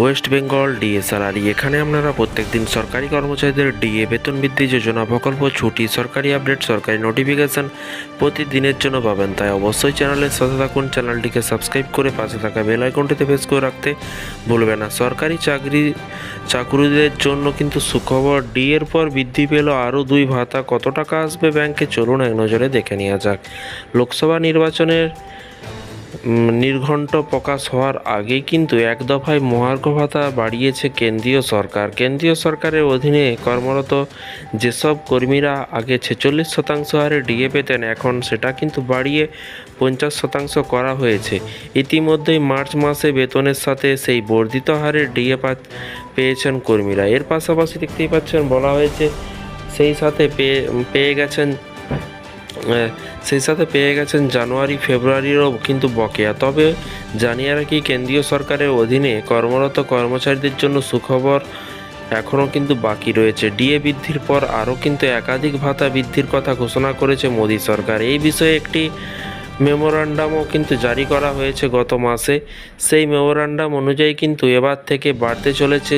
West Bengal D S R R এখানে আপনারা প্রত্যেকদিন সরকারি কর্মচারীদের ডিএ বেতন বৃদ্ধি যোজনা প্রকল্প, ছুটি, সরকারি আপডেট সরকারি নোটিফিকেশন প্রতিদিনের জন্য পাবেন। তাই অবশ্যই চ্যানেলের সাথে থাকুন চ্যানেলটিকে সাবস্ক্রাইব করে পাশে থাকা বেল আইকনটিতে প্রেস করে রাখতে ভুলবে না। সরকারি চাকরি, চাকুরিদের জন্য কিন্তু সুখবর। ডি এর পর বৃদ্ধি পেল আরও দুই ভাতা। কত টাকা আসবে ব্যাংকে? চলুন এক নজরে দেখে নেওয়া যাক। লোকসভা নির্বাচনের নির্ঘণ্ট প্রকাশ হওয়ার আগেই কিন্তু এক দফায় মহার্ঘ ভাতা বাড়িয়েছে কেন্দ্রীয় সরকার। কেন্দ্রীয় সরকারের অধীনে কর্মরত যেসব কর্মীরা আগে ছেচল্লিশ শতাংশ হারে ডিএ পেতেন, এখন সেটা কিন্তু বাড়িয়ে পঞ্চাশ শতাংশ করা হয়েছে। ইতিমধ্যেই মার্চ মাসে বেতনের সাথে সেই বর্ধিত হারে ডিএ পেয়েছেন কর্মীরা। এর পাশাপাশি দেখতেই পাচ্ছেন, বলা হয়েছে সেই সাথে পেয়ে পেয়ে গেছেন সেই সাথে পেয়ে গেছেন জানুয়ারি, ফেব্রুয়ারিরও কিন্তু বকেয়া। তবে জানিয়ে রাখি, কেন্দ্রীয় সরকারের অধীনে কর্মরত কর্মচারীদের জন্য সুখবর এখনও কিন্তু বাকি রয়েছে। ডিএ বৃদ্ধির পর আরও কিন্তু একাধিক ভাতা বৃদ্ধির কথা ঘোষণা করেছে মোদী সরকার। এই বিষয়ে একটি মেমোরান্ডামও কিন্তু জারি করা হয়েছে গত মাসে। সেই মেমোরান্ডাম অনুযায়ী কিন্তু এবার থেকে বাড়তে চলেছে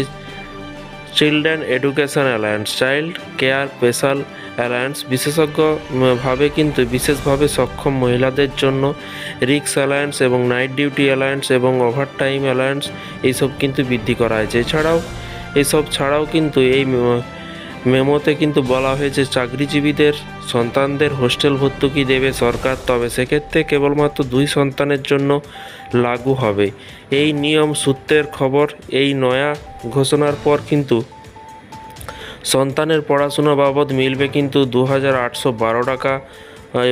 children education allowance, child care, special allowance বিশেষজ্ঞভাবে কিন্তু বিশেষভাবে সক্ষম মহিলাদের জন্য রিক্স অ্যালায়েন্স এবং নাইট ডিউটি অ্যালায়েন্স এবং ওভারটাইম অ্যালায়েন্স এইসব কিন্তু বৃদ্ধি করা হয়েছে। এছাড়াও, এসব ছাড়াও কিন্তু এই মেমোতে কিন্তু বলা হয়েছে চাকরিজীবীদের, সন্তানদের হোস্টেল ভর্তুকি দেবে সরকার, তবে সেক্ষেত্রে কেবলমাত্র দুই সন্তানের জন্য লাগু হবে। এই নিয়ম সূত্রের খবর, এই নয়া ঘোষণার পর কিন্তু সন্তানের পড়াশোনা বাবদ মিলবে কিন্তু দু হাজার আটশো বারো টাকা,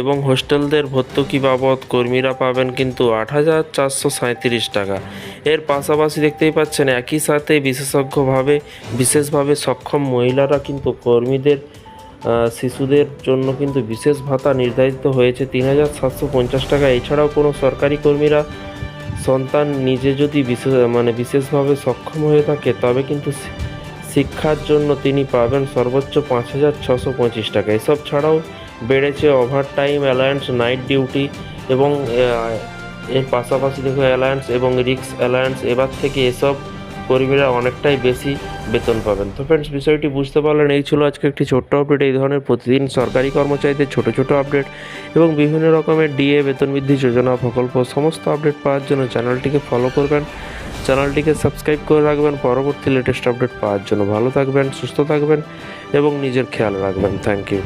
এবং হোস্টেলদের ভর্তুকি বাবদ কর্মীরা পাবেন কিন্তু আট হাজার চারশো সাঁত্রিশ টাকা। এর পাশাপাশি দেখতেই পাচ্ছেন, একই সাথে বিশেষজ্ঞভাবে, বিশেষভাবে সক্ষম মহিলারা কিন্তু কর্মীদের শিশুদের জন্য কিন্তু বিশেষ ভাতা নির্ধারিত হয়েছে তিন হাজার সাতশো পঞ্চাশ টাকা। এছাড়াও কোনো সরকারি কর্মীরা সন্তান নিজে যদি বিশেষ মানে বিশেষভাবে সক্ষম হয়ে থাকে, তবে কিন্তু শিক্ষার জন্য তিনি পাবেন সর্বোচ্চ পাঁচ হাজার ছশো পঁচিশ টাকা। এসব ছাড়াও বেড়েছে overtime allowance night duty এবং এর পাশাপাশি দেখো অ্যালায়েন্স এবং রিক্স অ্যালায়েন্স এবার থেকে এসব কর্মীরা অনেকটাই বেশি বেতন পাবেন। তো ফ্রেন্ডস বিষয়টি বুঝতে পারলেন, এই ছিল আজকে একটি ছোট্ট আপডেট এই ধরনের প্রতিদিন সরকারি কর্মচারীদের ছোট ছোট আপডেট এবং বিভিন্ন রকমের ডিএ বেতন বৃদ্ধি যোজনা প্রকল্প, সমস্ত আপডেট পাওয়ার জন্য চ্যানেলটিকে ফলো করবেন। চ্যানেলটিকে সাবস্ক্রাইব করে রাখবেন। পরবর্তী লেটেস্ট আপডেট পাওয়ার জন্য ভালো থাকবেন, সুস্থ থাকবেন এবং নিজের খেয়াল রাখবেন। Thank you